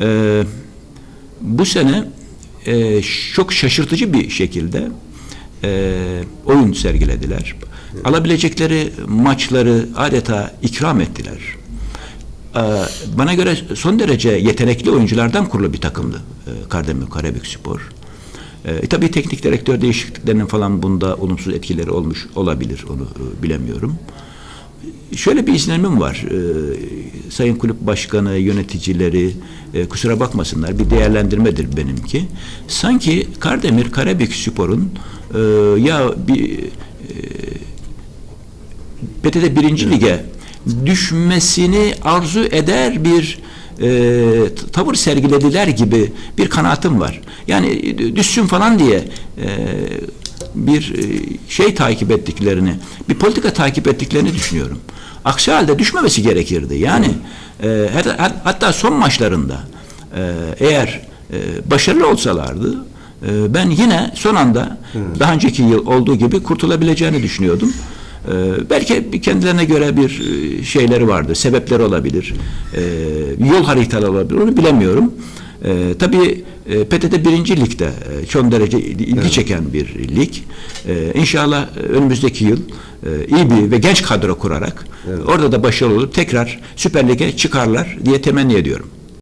Ee, bu sene e, çok şaşırtıcı bir şekilde e, oyun sergilediler. Alabilecekleri maçları adeta ikram ettiler. Ee, bana göre son derece yetenekli oyunculardan kurulu bir takımdı e, Kardemir Karabük Spor. E, tabii teknik direktör değişikliklerinin falan bunda olumsuz etkileri olmuş olabilir onu e, bilemiyorum. Şöyle bir izlenimim var. E, Sayın Kulüp Başkanı, yöneticileri e, kusura bakmasınlar bir değerlendirmedir benimki. Sanki Kardemir Karabük Spor'un e, ya bir e, PTT birinci lige düşmesini arzu eder bir e, tavır sergilediler gibi bir kanaatim var. Yani düşsün falan diye e, bir e, şey takip ettiklerini, bir politika takip ettiklerini düşünüyorum. Aksi halde düşmemesi gerekirdi. Yani e, hat- hatta son maçlarında e, eğer e, başarılı olsalardı e, ben yine son anda daha önceki yıl olduğu gibi kurtulabileceğini düşünüyordum. Ee, belki kendilerine göre bir e, şeyleri vardır, sebepleri olabilir, ee, yol haritaları olabilir, onu bilemiyorum. Ee, tabii e, PTT birinci ligde e, çok derece ilgi çeken bir lig. Ee, inşallah e, önümüzdeki yıl e, iyi bir ve genç kadro kurarak orada da başarılı olup tekrar Süper Lig'e çıkarlar diye temenni ediyorum.